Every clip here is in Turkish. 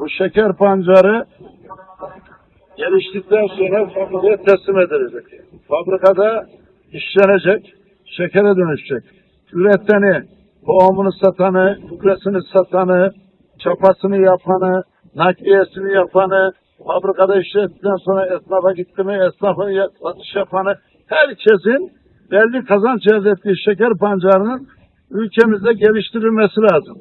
bu şeker pancarı geliştikten sonra fabrikaya teslim edilecek. Fabrikada işlenecek, şekere dönüşecek. Üreteni, tohumunu satanı, gübresini satanı, çapasını yapanı, nakliyesini yapanı, fabrikada işlettikten sonra esnafa gitti mi, esnafın satış yapanı, herkesin belli kazanç elde ettiği şeker pancarının ülkemizde geliştirilmesi lazım.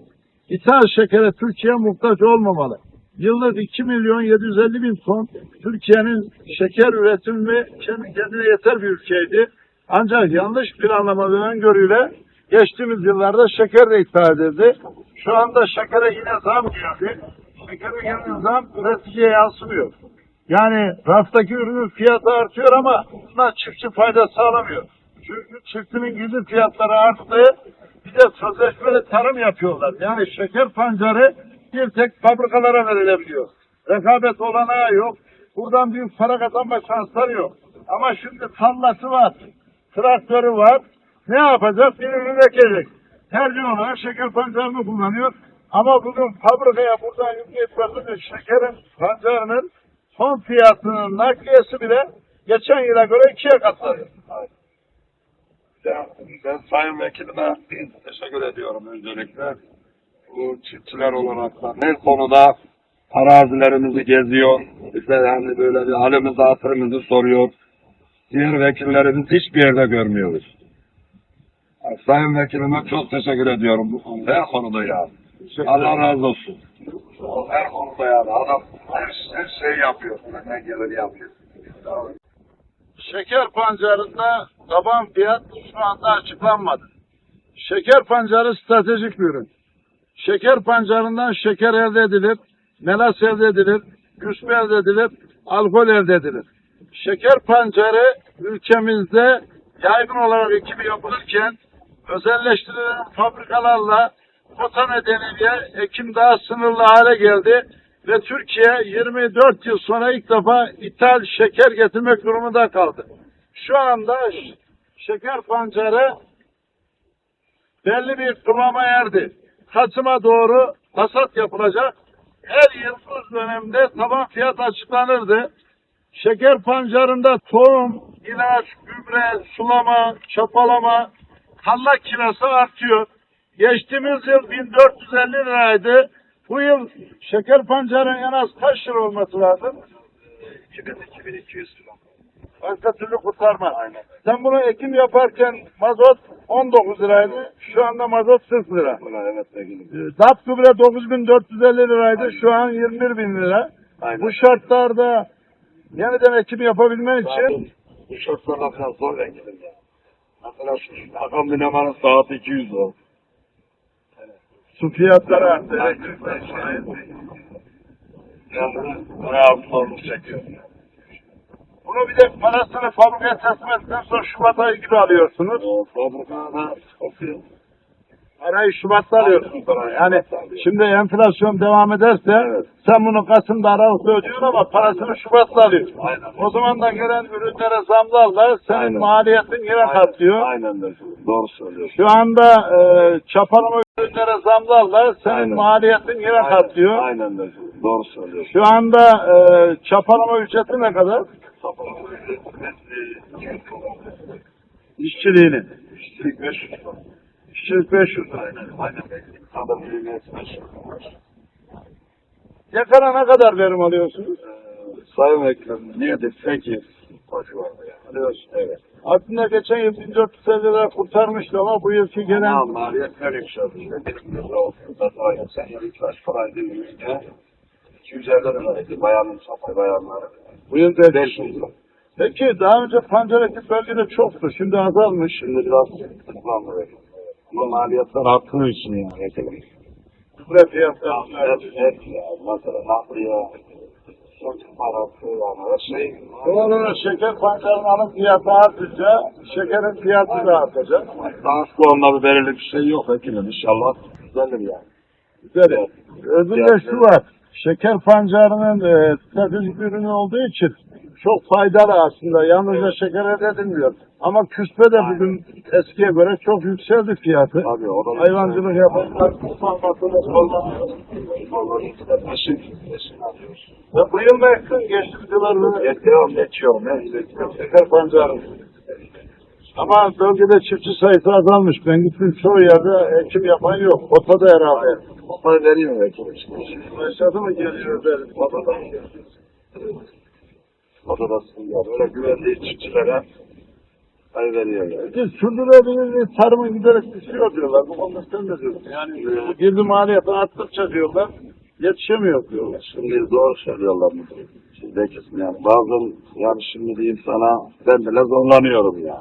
İthal şekere Türkiye muhtaç olmamalı. Yıllık 2 milyon 750 bin ton Türkiye'nin şeker üretimi kendi kendine yeter bir ülkeydi. Ancak yanlış planlama ve öngörüyle geçtiğimiz yıllarda şeker de ithal edildi. Şu anda şekere yine zam geldi. Şekere gelen zam üreticiye yansımıyor. Yani raftaki ürünün fiyatı artıyor ama buna çiftçi fayda sağlamıyor. Çünkü çiftçinin gizli fiyatları arttı. Bir de sözleşmeli tarım yapıyorlar. Yani şeker pancarı bir tek fabrikalara verilebiliyor. Rekabet olanağı yok. Buradan büyük para kazanma şansları yok. Ama şimdi tallası var. Traktörü var. Ne yapacak? Birini ekecek. Tercih olarak şeker pancarını kullanıyor. Ama bugün fabrikaya buradan yükleyip götürdüğü şekerin pancarının son fiyatının nakliyesi bile geçen yıla göre ikiye katladı. Ben Sayın Vekilime teşekkür ediyorum öncelikle. Çiftçiler olarak da her konuda arazilerimizi geziyor. Bize yani böyle bir halimizi hatırımızı soruyor. Diğer vekillerimiz hiçbir yerde görmüyoruz. Sayın Vekilime çok teşekkür ediyorum bu konuda. Her konuda yani. Allah razı olsun. Her konuda yani. Adam her, her şeyi yapıyor. Ne gelir yapıyor. Şeker pancarında taban fiyat şu anda açıklanmadı. Şeker pancarı stratejik bir ürün. Şeker pancarından şeker elde edilir, melas elde edilir, küspe elde edilir, alkol elde edilir. Şeker pancarı ülkemizde yaygın olarak ekimi yapılırken özelleştirilen fabrikalarla kota nedeniyle ekim daha sınırlı hale geldi ve Türkiye 24 yıl sonra ilk defa ithal şeker getirmek durumunda kaldı. Şu anda şeker pancarı belli bir kıvama erdi. Kasım'a doğru hasat yapılacak. Her yıl bu dönemde taban fiyat açıklanırdı. Şeker pancarında tohum, ilaç, gübre, sulama, çapalama, tarla kirası artıyor. Geçtiğimiz yıl 1450 liraydı. Bu yıl şeker pancarın en az kaç lira olması lazım? 2200 lira. Başka türlü kurtarmaz. Sen bunu ekim yaparken mazot 19 liraydı. Şu anda mazot 40 lira. Evet vekilim. DAP gübre 9450 liraydı. Şu an 21 bin lira. Aynen. Bu şartlarda yeniden ekim yapabilmen için Bu şartlarla biraz zor vekilim ya. Mesela şu akam dinamanın saati 200 lira. su fiyatları arttı. Bayağı bir sorun çekiyor. Bunu bir de parasını fabrikaya teslim ettikten sonra Şubat ayı gibi alıyorsunuz. O fabrikada okuyor. Parayı Şubat'ta alıyorsun sonra. Yani şimdi enflasyon devam ederse sen bunu Kasım'da Aralık'ta ödüyorsun ama parasını Şubat'ta alıyorsun. Aynen. O zaman da gelen ürünlere zamlarla senin Aynen. maliyetin yine katlıyor. Aynen. Doğru söylüyorsun. Şu anda e, çapalama ürünlere zamlarla senin Aynen. maliyetin yine katlıyor. Aynen. Doğru söylüyorsun. Şu anda e, çapalama ücreti ne kadar? İşçiliğinin. İşçilik 500 lira. İşçilik 500 lira. Aynen. Aynen. Adam birine 500 lira. Yakana ne kadar verim alıyorsunuz? Sayın Vekilim 7, 8 o civarında yani. Alıyorsun. Evet. Aslında geçen yıl 1450 lira kurtarmıştı ama bu yılki gelen Ama maliyetler yükseldi. İşte bir lira olsun da daha yüksek. Yani ilk baş paraydı yüzde. 250 liraydı bayanın satı bayanları. bu yıl da 500 lira. Peki daha önce pancar ekip bölgede çoktu. Şimdi azalmış. Şimdi biraz vekilim. Ama maliyetler arttığı için yani vekilim. Gübre fiyatları. Hep, hep ya. Mesela nakliye, çocuk parası yani her şey. Olarak şeker pancarının fiyatı artınca şekerin fiyatı da artacak. Daha şu anda bir belirli bir şey yok vekilim. İnşallah düzelir yani. Güzel. Öbürde şu var. Şeker pancarının e, stratejik ürünü olduğu için çok faydalı aslında. Yalnızca şekere edilmiyor. Ama küspe de bugün eskiye göre çok yükseldi fiyatı. Tabii o da Hayvancılık yapanlar eşin alıyoruz. Ve bu yıl da yakın geçtikçiler Geçiyorum, geçiyorum. Ne şeker pancarı. Ama bölgede çiftçi sayısı azalmış. Ben gittim çoğu yerde ekim yapan yok. Ortada herhalde. Onları veriyor belki. Başladı mı geliyor derim. Odada. Odadasın ya. Böyle güvendiği çiftçilere pay veriyor yani. Biz sürdürülebilir tarımın giderek düşüyor diyorlar. Bu konuda sen ne diyorsun? Yani bu girdi maliyeti arttıkça diyorlar. Yetişemiyor diyorlar. Şimdi doğru söylüyorlar. Şimdi yani bazen yani şimdi diyeyim sana ben bile zorlanıyorum ya.